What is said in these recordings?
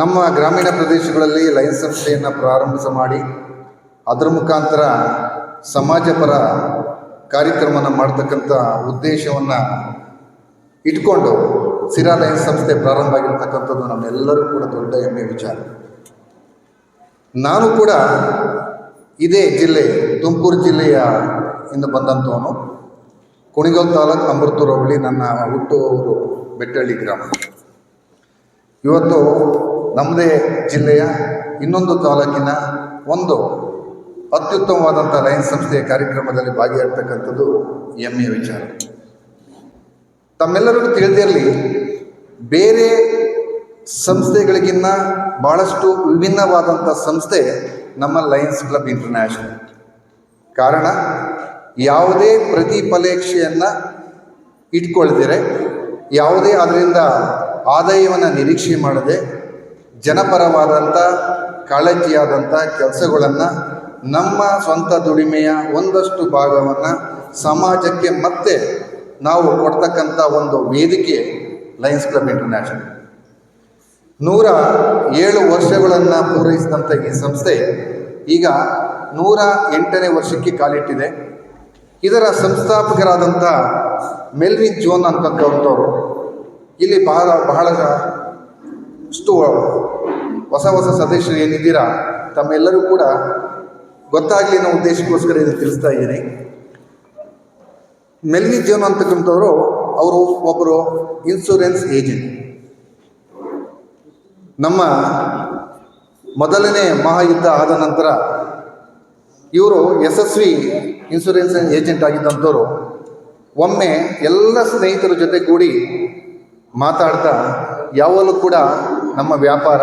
ನಮ್ಮ ಗ್ರಾಮೀಣ ಪ್ರದೇಶಗಳಲ್ಲಿ ಲೈನ್ ಸಂಸ್ಥೆಯನ್ನು ಪ್ರಾರಂಭಿಸ ಮಾಡಿ ಅದರ ಮುಖಾಂತರ ಸಮಾಜಪರ ಕಾರ್ಯಕ್ರಮವನ್ನು ಮಾಡ್ತಕ್ಕಂಥ ಉದ್ದೇಶವನ್ನು ಇಟ್ಕೊಂಡು ಸಿರಾ ಲಯನ್ಸ್ ಸಂಸ್ಥೆ ಪ್ರಾರಂಭ ಆಗಿರ್ತಕ್ಕಂಥದ್ದು ನಮ್ಮೆಲ್ಲರೂ ಕೂಡ ದೊಡ್ಡ ಹೆಮ್ಮೆ ವಿಚಾರ. ನಾನು ಕೂಡ ಇದೇ ಜಿಲ್ಲೆ, ತುಮಕೂರು ಜಿಲ್ಲೆಯ ಇಂದ ಬಂದಂಥವನು. ಕುಣಿಗಲ್ ತಾಲೂಕು ಅಮೃತೂರು ಹೋಬಳಿ ನನ್ನ ಹುಟ್ಟೂರು ಬೆಟ್ಟಳ್ಳಿ ಗ್ರಾಮ. ಇವತ್ತು ನಮ್ಮದೇ ಜಿಲ್ಲೆಯ ಇನ್ನೊಂದು ತಾಲೂಕಿನ ಒಂದು ಅತ್ಯುತ್ತಮವಾದಂಥ ಲಯನ್ಸ್ ಸಂಸ್ಥೆಯ ಕಾರ್ಯಕ್ರಮದಲ್ಲಿ ಭಾಗಿಯಾಗ್ತಕ್ಕಂಥದ್ದು ಹೆಮ್ಮೆಯ ವಿಚಾರ. ತಮ್ಮೆಲ್ಲರಿಗೂ ತಿಳಿದಿರಲಿ ಬೇರೆ ಸಂಸ್ಥೆಗಳಿಗಿನ್ನ ಭಾಳಷ್ಟು ವಿಭಿನ್ನವಾದಂಥ ಸಂಸ್ಥೆ ನಮ್ಮ ಲಯನ್ಸ್ ಕ್ಲಬ್ ಇಂಟರ್ನ್ಯಾಷನಲ್. ಕಾರಣ, ಯಾವುದೇ ಪ್ರತಿಫಲೇಕ್ಷೆಯನ್ನು ಇಟ್ಕೊಳ್ದಿರೆ, ಯಾವುದೇ ಅದರಿಂದ ಆದಾಯವನ್ನು ನಿರೀಕ್ಷೆ ಮಾಡದೆ ಜನಪರವಾದಂಥ, ಕಾಳಜಿಯಾದಂಥ ಕೆಲಸಗಳನ್ನು ನಮ್ಮ ಸ್ವಂತ ದುಡಿಮೆಯ ಒಂದಷ್ಟು ಭಾಗವನ್ನು ಸಮಾಜಕ್ಕೆ ಮತ್ತೆ ನಾವು ಕೊಡ್ತಕ್ಕಂಥ ಒಂದು ವೇದಿಕೆ ಲಯನ್ಸ್ ಕ್ಲಬ್ ಇಂಟರ್ನ್ಯಾಷನಲ್. ನೂರ ಏಳು ವರ್ಷಗಳನ್ನು ಪೂರೈಸಿದಂಥ ಈ ಸಂಸ್ಥೆ ಈಗ ನೂರ ಎಂಟನೇ ವರ್ಷಕ್ಕೆ ಕಾಲಿಟ್ಟಿದೆ. ಇದರ ಸಂಸ್ಥಾಪಕರಾದಂಥ ಮೆಲ್ವಿನ್ ಜೋನ್ ಅಂತಕ್ಕಂಥವ್ರು. ಇಲ್ಲಿ ಬಹಳ ಬಹಳ ಅಷ್ಟು ಹೊಸ ಹೊಸ ಸದಸ್ಯರು ಏನಿದ್ದೀರಾ? ತಮ್ಮೆಲ್ಲರೂ ಕೂಡ ಗೊತ್ತಾಗಲಿ ಅನ್ನೋ ಉದ್ದೇಶಕ್ಕೋಸ್ಕರ ಇದು ತಿಳಿಸ್ತಾ ಇದ್ದೀನಿ. ಮೆಲ್ವಿ ಜೋನ್ ಅಂತಕ್ಕಂಥವ್ರು ಅವರು ಒಬ್ಬರು ಇನ್ಶೂರೆನ್ಸ್ ಏಜೆಂಟ್ ನಮ್ಮ ಮೊದಲನೇ ಮಹಾಯುದ್ಧ ಆದ ನಂತರ ಇವರು ಯಶಸ್ವಿ ಇನ್ಶೂರೆನ್ಸ್ ಏಜೆಂಟ್ ಆಗಿದ್ದಂಥವ್ರು. ಒಮ್ಮೆ ಎಲ್ಲ ಸ್ನೇಹಿತರ ಜೊತೆ ಕೂಡಿ ಮಾತಾಡ್ತಾ ಯಾವಾಗಲೂ ಕೂಡ ನಮ್ಮ ವ್ಯಾಪಾರ,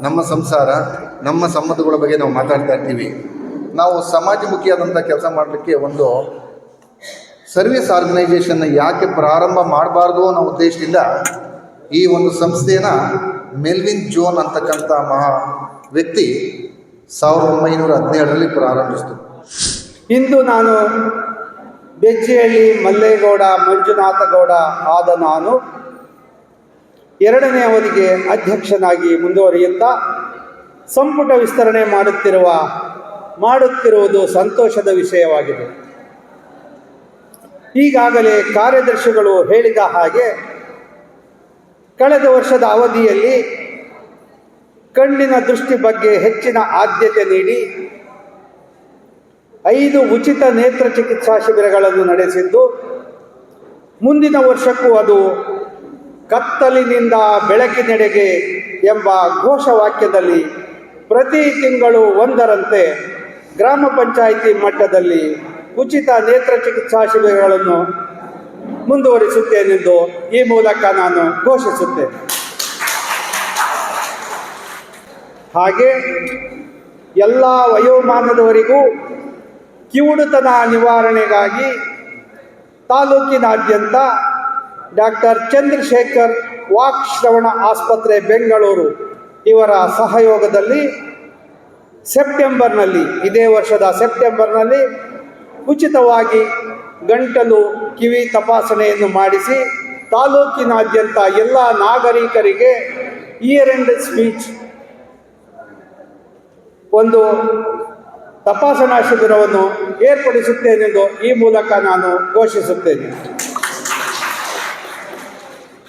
ನಮ್ಮ ಸಂಸಾರ, ನಮ್ಮ ಸಂಬಂಧಗಳ ಬಗ್ಗೆ ನಾವು ಮಾತಾಡ್ತಾ ಇರ್ತೀವಿ. ನಾವು ಸಮಾಜಮುಖಿಯಾದಂಥ ಕೆಲಸ ಮಾಡಲಿಕ್ಕೆ ಒಂದು ಸರ್ವಿಸ್ ಆರ್ಗನೈಸೇಷನ್ನ ಯಾಕೆ ಪ್ರಾರಂಭ ಮಾಡಬಾರ್ದು ಅನ್ನೋ ಉದ್ದೇಶದಿಂದ ಈ ಒಂದು ಸಂಸ್ಥೆನ ಮೆಲ್ವಿನ್ ಜೋನ್ ಅಂತಕ್ಕಂಥ ಮಹಾ ವ್ಯಕ್ತಿ ಸಾವಿರದ ಒಂಬೈನೂರ ಹದಿನೇಳರಲ್ಲಿ ಪ್ರಾರಂಭಿಸಿತು ಇಂದು ನಾನು ಬೆಜ್ಜಿಹಳ್ಳಿ ಮಲ್ಲೇಗೌಡ ಮಂಜುನಾಥಗೌಡ ಆದ ನಾನು ಎರಡನೇ ಅವಧಿಗೆ ಅಧ್ಯಕ್ಷನಾಗಿ ಮುಂದುವರಿಯುತ್ತಾ ಸಂಪುಟ ವಿಸ್ತರಣೆ ಮಾಡುತ್ತಿರುವ, ಮಾಡುತ್ತಿರುವುದು ಸಂತೋಷದ ವಿಷಯವಾಗಿದೆ. ಈಗಾಗಲೇ ಕಾರ್ಯದರ್ಶಿಗಳು ಹೇಳಿದ ಹಾಗೆ, ಕಳೆದ ವರ್ಷದ ಅವಧಿಯಲ್ಲಿ ಕಣ್ಣಿನ ದೃಷ್ಟಿ ಬಗ್ಗೆ ಹೆಚ್ಚಿನ ಆದ್ಯತೆ ನೀಡಿ, ಐದು ಉಚಿತ ನೇತ್ರ ಚಿಕಿತ್ಸಾ ಶಿಬಿರಗಳನ್ನು ನಡೆಸಿದ್ದು, ಮುಂದಿನ ವರ್ಷಕ್ಕೂ ಅದು ಕತ್ತಲಿನಿಂದ ಬೆಳಕಿನೆಡೆಗೆ ಎಂಬ ಘೋಷವಾಕ್ಯದಲ್ಲಿ ಪ್ರತಿ ತಿಂಗಳು ಒಂದರಂತೆ ಗ್ರಾಮ ಪಂಚಾಯಿತಿ ಮಟ್ಟದಲ್ಲಿ ಉಚಿತ ನೇತ್ರ ಚಿಕಿತ್ಸಾ ಶಿಬಿರಗಳನ್ನು ಮುಂದುವರಿಸುತ್ತೇನೆಂದು ಈ ಮೂಲಕ ನಾನು ಘೋಷಿಸುತ್ತೇನೆ. ಹಾಗೆ ಎಲ್ಲ ವಯೋಮಾನದವರಿಗೂ ಕಿವುಡುತನ ನಿವಾರಣೆಗಾಗಿ ತಾಲೂಕಿನಾದ್ಯಂತ ಡಾಕ್ಟರ್ ಚಂದ್ರಶೇಖರ್ ವಾಕ್ ಶ್ರವಣ ಆಸ್ಪತ್ರೆ, ಬೆಂಗಳೂರು. ಇವರ ಸಹಯೋಗದಲ್ಲಿ ಸೆಪ್ಟೆಂಬರ್ನಲ್ಲಿ, ಇದೇ ವರ್ಷದ ಸೆಪ್ಟೆಂಬರ್ನಲ್ಲಿ ಉಚಿತವಾಗಿ ಗಂಟಲು ಕಿವಿ ತಪಾಸಣೆಯನ್ನು ಮಾಡಿಸಿ ತಾಲೂಕಿನಾದ್ಯಂತ ಎಲ್ಲ ನಾಗರಿಕರಿಗೆ ಇಯರ್ ಎಂಡ್ ಸ್ಪೀಚ್, ಒಂದು ತಪಾಸಣಾ ಶಿಬಿರವನ್ನು ಏರ್ಪಡಿಸುತ್ತೇನೆಂದು ಈ ಮೂಲಕ ನಾನು ಘೋಷಿಸುತ್ತೇನೆ.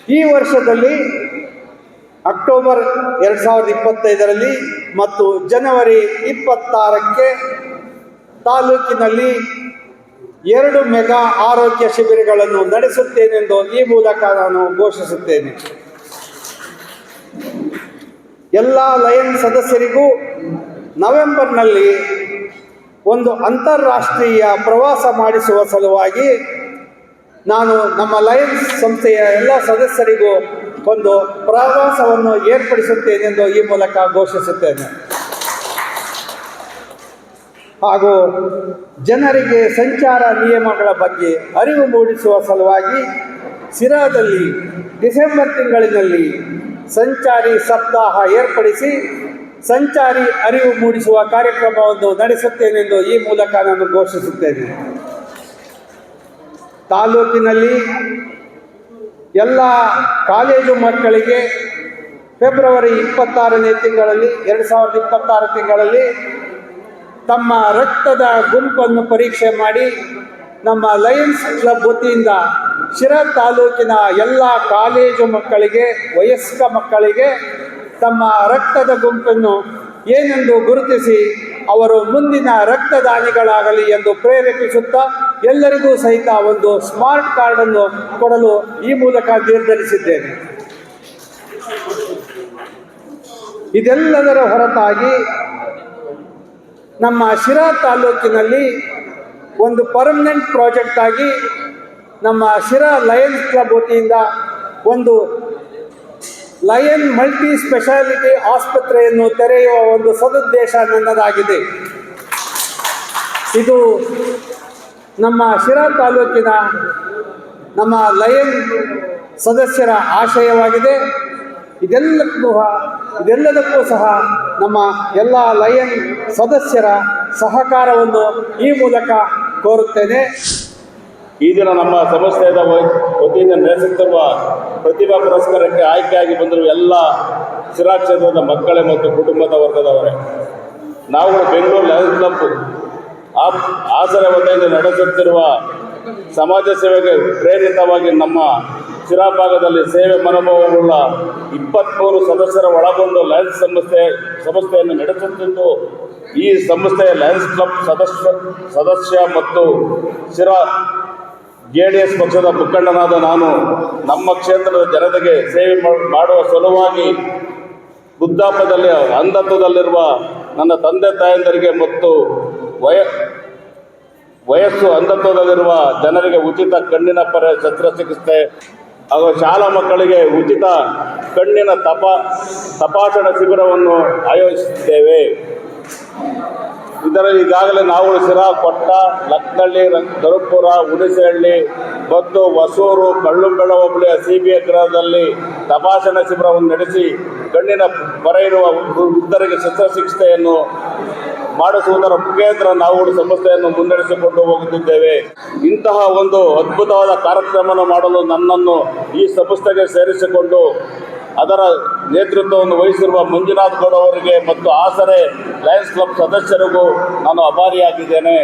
ಈ ವರ್ಷದಲ್ಲಿ ಅಕ್ಟೋಬರ್ ಎರಡು ಸಾವಿರದ ಇಪ್ಪತ್ತೈದರಲ್ಲಿ ಮತ್ತು ಜನವರಿ ಇಪ್ಪತ್ತಾರಕ್ಕೆ ತಾಲೂಕಿನಲ್ಲಿ ಎರಡು ಮೆಗಾ ಆರೋಗ್ಯ ಶಿಬಿರಗಳನ್ನು ನಡೆಸುತ್ತೇನೆಂದು ಈ ಮೂಲಕ ನಾನು ಘೋಷಿಸುತ್ತೇನೆ. ಎಲ್ಲ ಲಯನ್ ಸದಸ್ಯರಿಗೂ ನವೆಂಬರ್ನಲ್ಲಿ ಒಂದು ಅಂತಾರಾಷ್ಟ್ರೀಯ ಪ್ರವಾಸ ಮಾಡಿಸುವ ಸಲುವಾಗಿ ನಾನು ನಮ್ಮ ಲಯನ್ಸ್ ಸಂಸ್ಥೆಯ ಎಲ್ಲ ಸದಸ್ಯರಿಗೂ ಒಂದು ಪ್ರವಾಸವನ್ನು ಏರ್ಪಡಿಸುತ್ತೇನೆಂದು ಈ ಮೂಲಕ ಘೋಷಿಸುತ್ತೇನೆ. ಹಾಗೂ ಜನರಿಗೆ ಸಂಚಾರ ನಿಯಮಗಳ ಬಗ್ಗೆ ಅರಿವು ಮೂಡಿಸುವ ಸಲುವಾಗಿ ಸಿರಾದಲ್ಲಿ ಡಿಸೆಂಬರ್ ತಿಂಗಳಿನಲ್ಲಿ ಸಂಚಾರಿ ಸಪ್ತಾಹ ಏರ್ಪಡಿಸಿ ಸಂಚಾರಿ ಅರಿವು ಮೂಡಿಸುವ ಕಾರ್ಯಕ್ರಮವನ್ನು ನಡೆಸುತ್ತೇನೆಂದು ಈ ಮೂಲಕ ನಾನು ಘೋಷಿಸುತ್ತೇನೆ. ತಾಲೂಕಿನಲ್ಲಿ ಎಲ್ಲ ಕಾಲೇಜು ಮಕ್ಕಳಿಗೆ ಫೆಬ್ರವರಿ ಇಪ್ಪತ್ತಾರನೇ ತಿಂಗಳಲ್ಲಿ, ಎರಡು ಸಾವಿರದ ಇಪ್ಪತ್ತಾರು ತಿಂಗಳಲ್ಲಿ ತಮ್ಮ ರಕ್ತದ ಗುಂಪನ್ನು ಪರೀಕ್ಷೆ ಮಾಡಿ ನಮ್ಮ ಲಯನ್ಸ್ ಕ್ಲಬ್ ವತಿಯಿಂದ ಶಿರಾ ತಾಲೂಕಿನ ಎಲ್ಲ ಕಾಲೇಜು ಮಕ್ಕಳಿಗೆ, ವಯಸ್ಕ ಮಕ್ಕಳಿಗೆ ತಮ್ಮ ರಕ್ತದ ಗುಂಪನ್ನು ಏನೆಂದು ಗುರುತಿಸಿ ಅವರು ಮುಂದಿನ ರಕ್ತದಾನಿಗಳಾಗಲಿ ಎಂದು ಪ್ರೇರೇಪಿಸುತ್ತಾ ಎಲ್ಲರಿಗೂ ಸಹಿತ ಒಂದು ಸ್ಮಾರ್ಟ್ ಕಾರ್ಡ್ ಅನ್ನು ಕೊಡಲು ಈ ಮೂಲಕ ನಿರ್ಧರಿಸಿದ್ದೇನೆ. ಇದೆಲ್ಲದರ ಹೊರತಾಗಿ ನಮ್ಮ ಶಿರಾ ತಾಲೂಕಿನಲ್ಲಿ ಒಂದು ಪರ್ಮನೆಂಟ್ ಪ್ರಾಜೆಕ್ಟ್ ಆಗಿ ನಮ್ಮ ಶಿರಾ ಲಯನ್ಸ್ ಕ್ಲಬ್ ವತಿಯಿಂದ ಒಂದು ಲಯನ್ ಮಲ್ಟಿ ಸ್ಪೆಷಾಲಿಟಿ ಆಸ್ಪತ್ರೆಯನ್ನು ತೆರೆಯುವ ಒಂದು ಸದುದ್ದೇಶ ನನ್ನದಾಗಿದೆ. ಇದು ನಮ್ಮ ಶಿರಾ ತಾಲೂಕಿನ ನಮ್ಮ ಲಯನ್ ಸದಸ್ಯರ ಆಶಯವಾಗಿದೆ ಇದೆಲ್ಲಕ್ಕೂ ಇದೆಲ್ಲದಕ್ಕೂ ಸಹ ನಮ್ಮ ಎಲ್ಲ ಲಯನ್ ಸದಸ್ಯರ ಸಹಕಾರವನ್ನು ಈ ಮೂಲಕ ಕೋರುತ್ತೇನೆ. ಈ ದಿನ ನಮ್ಮ ಸಂಸ್ಥೆಯ ವತಿಯಿಂದ ನಡೆಸುತ್ತಿರುವ ಪ್ರತಿಭಾ ಪುರಸ್ಕಾರಕ್ಕೆ ಆಯ್ಕೆಯಾಗಿ ಬಂದಿರುವ ಎಲ್ಲ ಶಿರಾ ಕ್ಷೇತ್ರದ ಮಕ್ಕಳೇ ಮತ್ತು ಕುಟುಂಬದ ವರ್ಗದವರೇ, ನಾವು ಬೆಂಗಳೂರು ಲಯನ್ ಕ್ಲಬ್ ಆಸರೆ ವತಿಯಿಂದ ನಡೆಸುತ್ತಿರುವ ಸಮಾಜ ಸೇವೆಗೆ ಪ್ರೇರಿತವಾಗಿ ನಮ್ಮ ಶಿರಾಭಾಗದಲ್ಲಿ ಸೇವೆ ಮನೋಭಾವವುಳ್ಳ ಇಪ್ಪತ್ತ್ಮೂರು ಸದಸ್ಯರ ಒಳಗೊಂಡು ಲಯನ್ಸ್ ಸಂಸ್ಥೆ ಸಂಸ್ಥೆಯನ್ನು ನಡೆಸುತ್ತಿದ್ದು, ಈ ಸಂಸ್ಥೆಯ ಲಯನ್ಸ್ ಕ್ಲಬ್ ಸದಸ್ಯ ಸದಸ್ಯ ಮತ್ತು ಶಿರಾ ಜೆ ಡಿ ಎಸ್ ಪಕ್ಷದ ಮುಖಂಡನಾದ ನಾನು ನಮ್ಮ ಕ್ಷೇತ್ರದ ಜನತೆಗೆ ಸೇವೆ ಮಾಡ್- ಮಾಡುವ ಸಲುವಾಗಿ ವೃದ್ಧಾಪದಲ್ಲಿ ಅಂಧತ್ವದಲ್ಲಿರುವ ನನ್ನ ತಂದೆ ತಾಯಂದರಿಗೆ ಮತ್ತು ವಯ, ವಯಸ್ಸು ಅಂಧತ್ವದಲ್ಲಿರುವ ಜನರಿಗೆ ಉಚಿತ ಕಣ್ಣಿನ ಪರ ಶಸ್ತ್ರಚಿಕಿತ್ಸೆ ಹಾಗೂ ಶಾಲಾ ಮಕ್ಕಳಿಗೆ ಉಚಿತ ಕಣ್ಣಿನ ತಪ, ತಪಾಸಣಾ ಶಿಬಿರವನ್ನು ಆಯೋಜಿಸಿದ್ದೇವೆ. ಇದರಲ್ಲಿ ಈಗಾಗಲೇ ನಾವು ಶಿರಾ, ಕೊಟ್ಟ, ಲಕ್ನಳ್ಳಿ ಕರುಪುರ ಹುಣಸೆಹಳ್ಳಿ ಮತ್ತು ಹೊಸೂರು ಕಳ್ಳುಂಬೆಳ ಹೋಬಳಿಯ ಸಿ ಬಿ ಗೃಹದಲ್ಲಿ ತಪಾಸಣಾ ಶಿಬಿರವನ್ನು ನಡೆಸಿ ಕಣ್ಣಿನ ಪರ ಇರುವ ವೃದ್ಧರಿಗೆ ಶಸ್ತ್ರಚಿಕಿತ್ಸೆಯನ್ನು ಮಾಡಿಸುವುದರ ಮುಖೇಂದ್ರ ನಾವು ಸಂಸ್ಥೆಯನ್ನು ಮುನ್ನಡೆಸಿಕೊಂಡು ಹೋಗುತ್ತಿದ್ದೇವೆ. ಇಂತಹ ಒಂದು ಅದ್ಭುತವಾದ ಕಾರ್ಯಕ್ರಮವನ್ನು ಮಾಡಲು ನನ್ನನ್ನು ಈ ಸಂಸ್ಥೆಗೆ ಸೇರಿಸಿಕೊಂಡು ಅದರ ನೇತೃತ್ವವನ್ನು ವಹಿಸಿರುವ ಮಂಜುನಾಥ್ ಗೌಡ ಅವರಿಗೆ ಮತ್ತು ಆಸರೆ ಲಯನ್ಸ್ ಕ್ಲಬ್ ಸದಸ್ಯರಿಗೂ ನಾನು ಅಭಾರಿಯಾಗಿದ್ದೇನೆ.